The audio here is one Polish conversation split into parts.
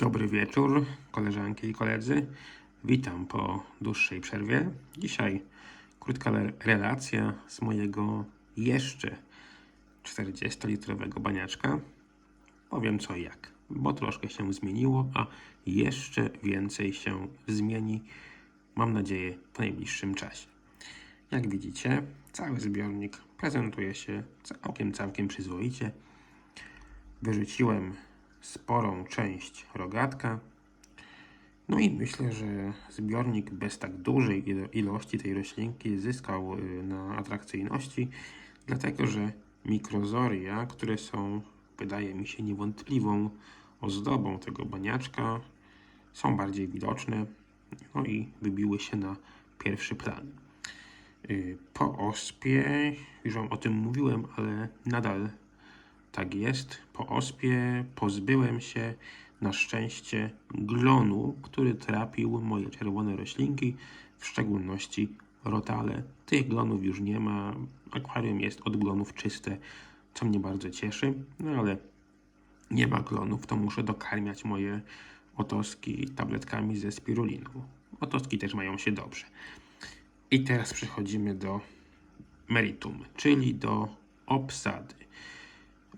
Dobry wieczór, koleżanki i koledzy. Witam po dłuższej przerwie. Dzisiaj krótka relacja z mojego jeszcze 40-litrowego baniaczka. Powiem co i jak, bo troszkę się zmieniło, a jeszcze więcej się zmieni, mam nadzieję, w najbliższym czasie. Jak widzicie, cały zbiornik prezentuje się całkiem, całkiem przyzwoicie. Wyrzuciłem sporą część rogatka. No i myślę, że zbiornik bez tak dużej ilo- ilości tej roślinki zyskał y, na atrakcyjności, dlatego że mikrozoria, które są, wydaje mi się, niewątpliwą ozdobą tego baniaczka, są bardziej widoczne, no i wybiły się na pierwszy plan. Y, Po ospie, już wam o tym mówiłem, ale nadal tak jest. Po ospie pozbyłem się na szczęście glonu, który trapił moje czerwone roślinki, w szczególności rotale. Tych glonów już nie ma. Akwarium jest od glonów czyste, co mnie bardzo cieszy. No ale nie ma glonów, to muszę dokarmiać moje otoski tabletkami ze spiruliną. Otoski też mają się dobrze. I teraz przechodzimy do meritum, czyli do obsady.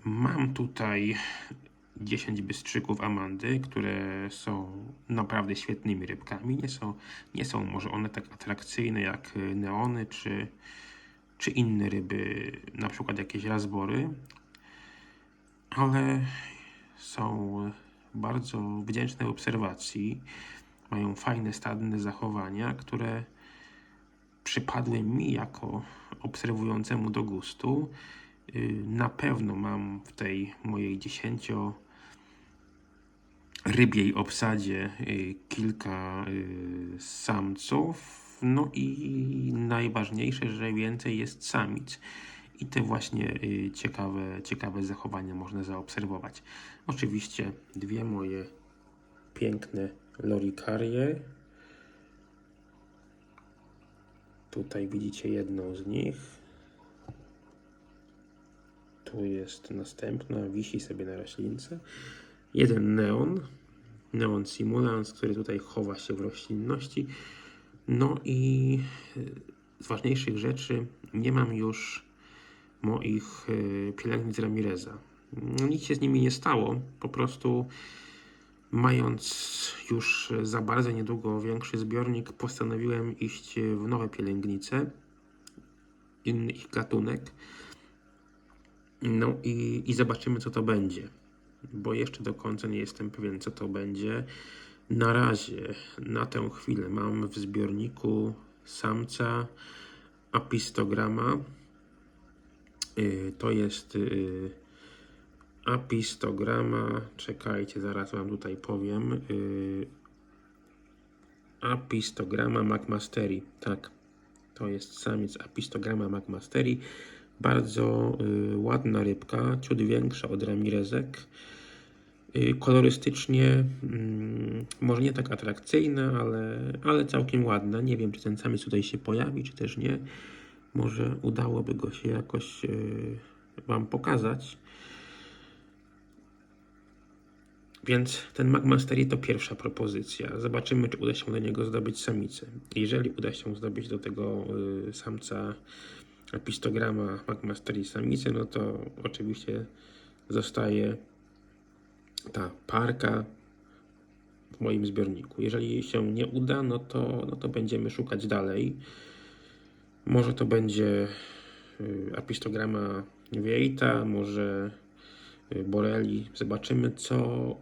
Mam tutaj 10 bystrzyków Amandy, które są naprawdę świetnymi rybkami. Nie są, nie są może one tak atrakcyjne jak y, neony czy, czy inne ryby, na przykład jakieś razbory, ale są bardzo wdzięczne obserwacji. Mają fajne, stadne zachowania, które przypadły mi jako obserwującemu do gustu. Y, Na pewno mam w tej mojej dziesięcio rybiej obsadzie y, kilka y, samców. No i najważniejsze, że więcej jest samic. I te właśnie ciekawe, ciekawe zachowania można zaobserwować. Oczywiście dwie moje piękne lorikarie. Tutaj widzicie jedną z nich. Tu jest następna, wisi sobie na roślince. Jeden neon, neon simulans, który tutaj chowa się w roślinności. No i y, z ważniejszych rzeczy nie mam już moich y, pielęgnic Ramireza. No, nic się z nimi nie stało, po prostu mając już za bardzo niedługo większy zbiornik, postanowiłem iść w nowe pielęgnice, inny ich gatunek. No i, i zobaczymy, co to będzie, bo jeszcze do końca nie jestem pewien, co to będzie. Na razie, na tę chwilę, mam w zbiorniku samca apistograma. Y, To jest y, apistograma. Czekajcie, zaraz Wam tutaj powiem. Y, Apistograma McMastery. Tak, to jest samiec apistograma McMastery. Bardzo y, ładna rybka, ciut większa od Ramirezek. Y, kolorystycznie mm, może nie tak atrakcyjna, ale, ale całkiem ładna. Nie wiem, czy ten samiec tutaj się pojawi, czy też nie. Może udałoby go się jakoś y, Wam pokazać. Więc ten McMastery to pierwsza propozycja. Zobaczymy, czy uda się do niego zdobyć samicę. Jeżeli uda się zdobyć do tego samca epistograma McMastery samicę, no to oczywiście zostaje ta parka w moim zbiorniku. Jeżeli się nie uda, no to, no to będziemy szukać dalej. Może to będzie y, apistograma wiejta, może y, boreli. Zobaczymy, co,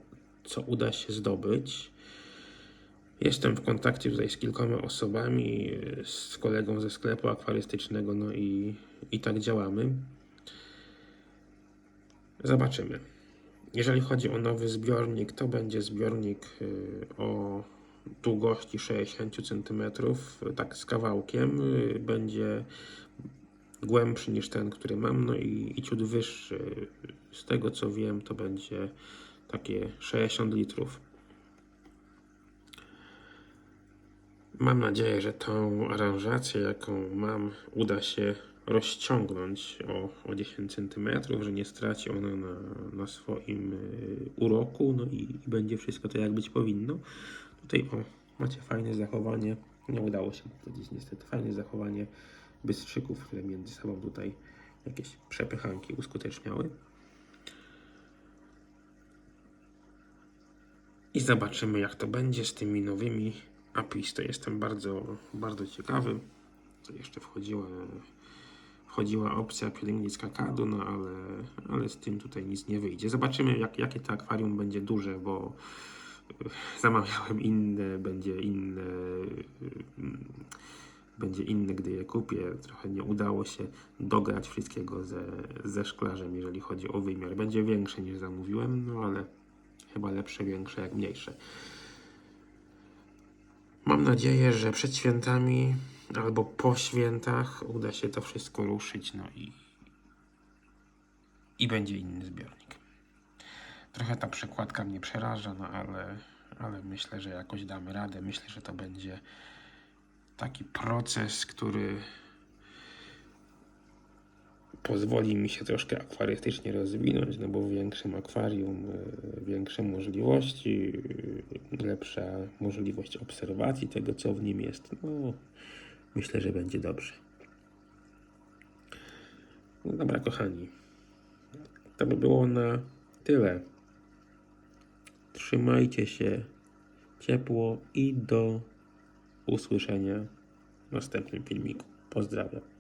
co uda się zdobyć. Jestem w kontakcie tutaj z kilkoma osobami, z kolegą ze sklepu akwarystycznego, no i, i tak działamy. Zobaczymy. Jeżeli chodzi o nowy zbiornik, to będzie zbiornik y, o długości 60 cm, tak z kawałkiem. Y, Będzie głębszy niż ten, który mam, no i, i ciut wyższy. Z tego co wiem, to będzie takie 60 litrów. Mam nadzieję, że tą aranżację, jaką mam, uda się rozciągnąć o, o 10 cm, że nie straci ona na, na swoim y, uroku, no i, i będzie wszystko tak jak być powinno. Tutaj o, macie fajne zachowanie, nie udało się powiedzieć niestety, fajne zachowanie bystrzyków, które między sobą tutaj jakieś przepychanki uskuteczniały. I zobaczymy, jak to będzie z tymi nowymi APIs. To jestem bardzo, bardzo ciekawy. Co jeszcze wchodziła, wchodziła opcja pielęgniczka kadu, no ale, ale z tym tutaj nic nie wyjdzie. Zobaczymy, jak, jakie to akwarium będzie duże, bo e, zamawiałem inne, będzie inne. mm, Będzie inne, gdy je kupię. Trochę nie udało się dograć wszystkiego ze, ze szklarzem, jeżeli chodzi o wymiar. Będzie większe niż zamówiłem, no ale chyba lepsze, większe jak mniejsze. Mam nadzieję, że przed świętami albo po świętach uda się to wszystko ruszyć, no i, i będzie inny zbiornik. Trochę ta przekładka mnie przeraża, no ale, ale myślę, że jakoś damy radę. Myślę, że to będzie taki proces, który pozwoli mi się troszkę akwarystycznie rozwinąć, no bo w większym akwarium e, większe możliwości, e, lepsza możliwość obserwacji tego, co w nim jest. No, myślę, że będzie dobrze. No dobra, kochani. To by było na tyle. Trzymajcie się ciepło i do usłyszenia w następnym filmiku. Pozdrawiam.